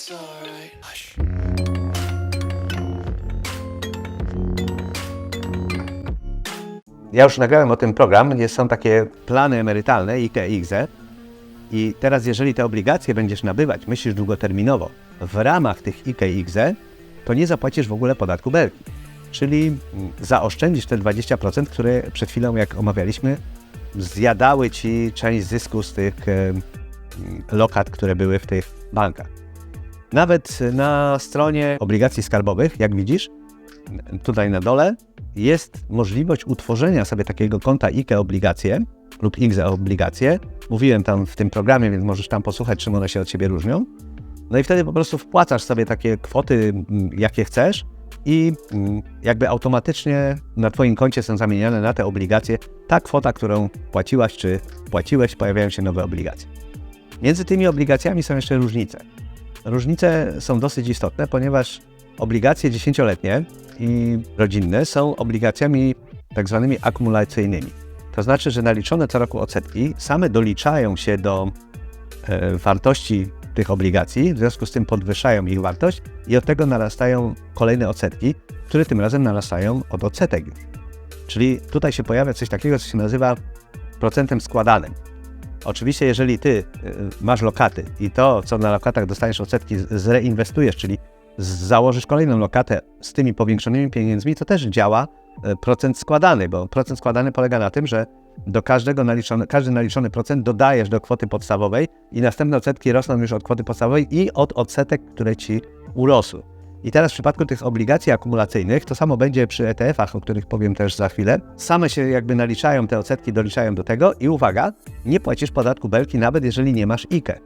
it's alright. Hush. Ja już nagrałem o tym program, jest, są takie plany emerytalne IKE, IGZE i teraz jeżeli te obligacje będziesz nabywać, myślisz długoterminowo, w ramach tych IKE, IGZE, to nie zapłacisz w ogóle podatku belki. Czyli mm, zaoszczędzisz te 20%, które przed chwilą, jak omawialiśmy, zjadały Ci część zysku z tych lokat, które były w tych bankach. Nawet na stronie obligacji skarbowych, jak widzisz, tutaj na dole jest możliwość utworzenia sobie takiego konta IKE obligacje lub IGZE obligacje. Mówiłem tam w tym programie, więc możesz tam posłuchać, czym one się od siebie różnią. No i wtedy po prostu wpłacasz sobie takie kwoty, mm, jakie chcesz i mm, jakby automatycznie na Twoim koncie są zamieniane na te obligacje ta kwota, którą płaciłaś czy płaciłeś, pojawiają się nowe obligacje. Między tymi obligacjami są jeszcze różnice. Różnice są dosyć istotne, ponieważ obligacje dziesięcioletnie i rodzinne są obligacjami tak zwanymi akumulacyjnymi. To znaczy, że naliczone co roku odsetki same doliczają się do e, wartości tych obligacji, w związku z tym podwyższają ich wartość i od tego narastają kolejne odsetki, które tym razem narastają od odsetek. Czyli tutaj się pojawia coś takiego, co się nazywa procentem składanym. Oczywiście, jeżeli ty y, masz lokaty i to, co na lokatach dostaniesz odsetki, zreinwestujesz, czyli założysz kolejną lokatę z tymi powiększonymi pieniędzmi, to też działa y, procent składany, bo procent składany polega na tym, że do każdego naliczony, każdy naliczony procent dodajesz do kwoty podstawowej i następne odsetki rosną już od kwoty podstawowej i od odsetek, które ci urosły. I teraz w przypadku tych obligacji akumulacyjnych to samo będzie przy ETF-ach, o których powiem też za chwilę. Same się jakby naliczają, te odsetki doliczają do tego i uwaga, nie płacisz podatku belki nawet jeżeli nie masz IKE.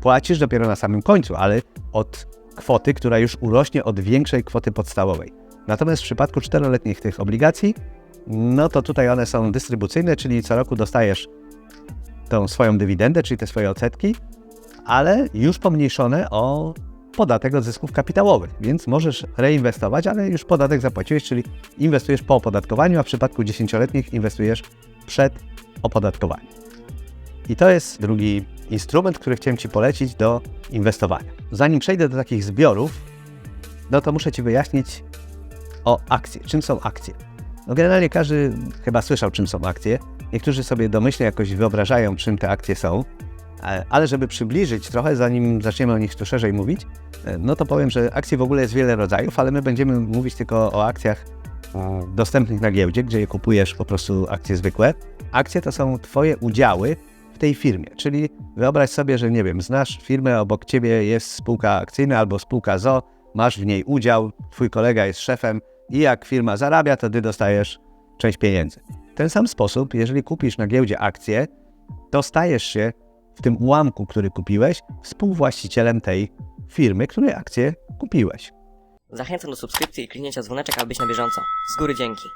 Płacisz dopiero na samym końcu, ale od kwoty, która już urośnie od większej kwoty podstawowej. Natomiast w przypadku czteroletnich tych obligacji, no to tutaj one są dystrybucyjne, czyli co roku dostajesz tą swoją dywidendę, czyli te swoje odsetki, ale już pomniejszone o podatek od zysków kapitałowych, więc możesz reinwestować, ale już podatek zapłaciłeś, czyli inwestujesz po opodatkowaniu, a w przypadku dziesięcioletnich inwestujesz przed opodatkowaniem. I to jest drugi instrument, który chciałem Ci polecić do inwestowania. Zanim przejdę do takich zbiorów, no to muszę Ci wyjaśnić o akcje. Czym są akcje? No generalnie każdy chyba słyszał, czym są akcje. Niektórzy sobie domyślnie jakoś wyobrażają, czym te akcje są. Ale żeby przybliżyć trochę, zanim zaczniemy o nich tu szerzej mówić, e, no to powiem, że akcji w ogóle jest wiele rodzajów, ale my będziemy mówić tylko o akcjach e, dostępnych na giełdzie, gdzie je kupujesz po prostu akcje zwykłe. Akcje to są Twoje udziały w tej firmie, czyli wyobraź sobie, że nie wiem, znasz firmę, obok Ciebie jest spółka akcyjna albo spółka ZO, masz w niej udział, Twój kolega jest szefem i jak firma zarabia, to Ty dostajesz część pieniędzy. W ten sam sposób, jeżeli kupisz na giełdzie akcje, to stajesz się w tym ułamku, który kupiłeś, współwłaścicielem tej firmy, której akcje kupiłeś. Zachęcam do subskrypcji i kliknięcia dzwoneczek, aby być na bieżąco. Z góry dzięki.